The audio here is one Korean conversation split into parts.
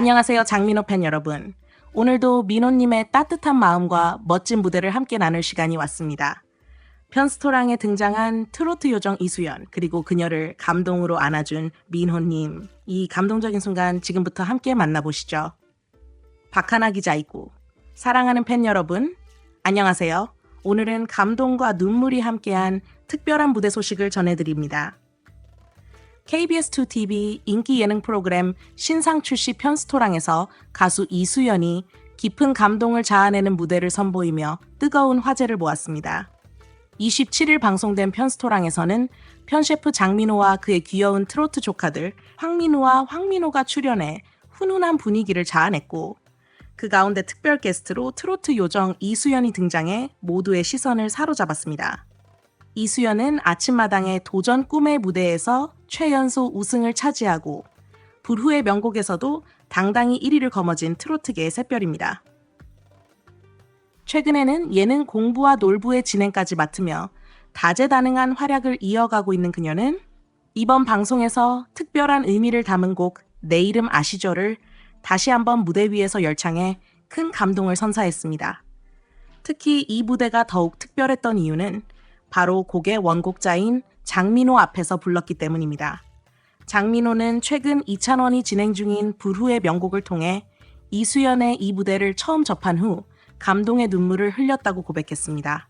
안녕하세요, 장민호 팬 여러분. 오늘도 민호님의 따뜻한 마음과 멋진 무대를 함께 나눌 시간이 왔습니다. 편스토랑에 등장한 트로트 요정 이수연, 그리고 그녀를 감동으로 안아준 민호님. 이 감동적인 순간 지금부터 함께 만나보시죠. 박하나 기자이고, 사랑하는 팬 여러분, 안녕하세요. 오늘은 감동과 눈물이 함께한 특별한 무대 소식을 전해드립니다. KBS2TV 인기 예능 프로그램 신상 출시 편스토랑에서 가수 이수연이 깊은 감동을 자아내는 무대를 선보이며 뜨거운 화제를 모았습니다. 27일 방송된 편스토랑에서는 편셰프 장민호와 그의 귀여운 트로트 조카들 황민우와 황민호가 출연해 훈훈한 분위기를 자아냈고 그 가운데 특별 게스트로 트로트 요정 이수연이 등장해 모두의 시선을 사로잡았습니다. 이수연은 아침마당의 도전 꿈의 무대에서 최연소 우승을 차지하고 불후의 명곡에서도 당당히 1위를 거머쥔 트로트계의 샛별입니다. 최근에는 예능 공부와 놀부의 진행까지 맡으며 다재다능한 활약을 이어가고 있는 그녀는 이번 방송에서 특별한 의미를 담은 곡 내 이름 아시죠를 다시 한번 무대 위에서 열창해 큰 감동을 선사했습니다. 특히 이 무대가 더욱 특별했던 이유는 바로 곡의 원곡자인 장민호 앞에서 불렀기 때문입니다. 장민호는 최근 이찬원이 진행 중인 불후의 명곡을 통해 이수연의 이 무대를 처음 접한 후 감동의 눈물을 흘렸다고 고백했습니다.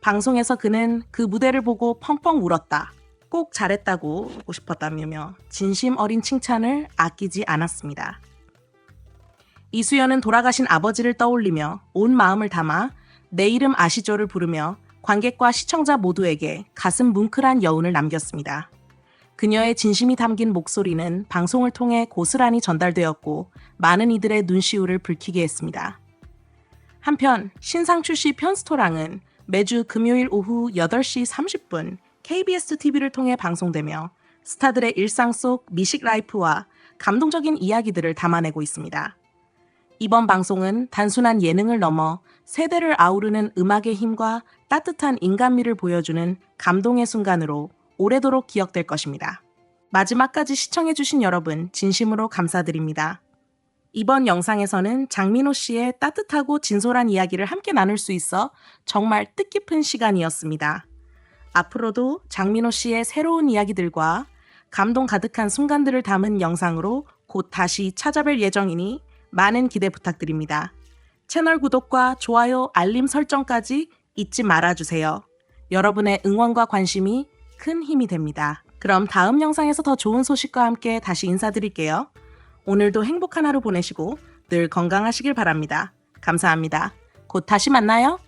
방송에서 그는 그 무대를 보고 펑펑 울었다. 꼭 잘했다고 하고 싶었다며 진심 어린 칭찬을 아끼지 않았습니다. 이수연은 돌아가신 아버지를 떠올리며 온 마음을 담아 내 이름 아시죠를 부르며 관객과 시청자 모두에게 가슴 뭉클한 여운을 남겼습니다. 그녀의 진심이 담긴 목소리는 방송을 통해 고스란히 전달되었고 많은 이들의 눈시울을 붉히게 했습니다. 한편 신상 출시 편스토랑은 매주 금요일 오후 8시 30분 KBS TV를 통해 방송되며 스타들의 일상 속 미식 라이프와 감동적인 이야기들을 담아내고 있습니다. 이번 방송은 단순한 예능을 넘어 세대를 아우르는 음악의 힘과 따뜻한 인간미를 보여주는 감동의 순간으로 오래도록 기억될 것입니다. 마지막까지 시청해주신 여러분, 진심으로 감사드립니다. 이번 영상에서는 장민호 씨의 따뜻하고 진솔한 이야기를 함께 나눌 수 있어 정말 뜻깊은 시간이었습니다. 앞으로도 장민호 씨의 새로운 이야기들과 감동 가득한 순간들을 담은 영상으로 곧 다시 찾아뵐 예정이니 많은 기대 부탁드립니다. 채널 구독과 좋아요, 알림 설정까지 잊지 말아주세요. 여러분의 응원과 관심이 큰 힘이 됩니다. 그럼 다음 영상에서 더 좋은 소식과 함께 다시 인사드릴게요. 오늘도 행복한 하루 보내시고 늘 건강하시길 바랍니다. 감사합니다. 곧 다시 만나요.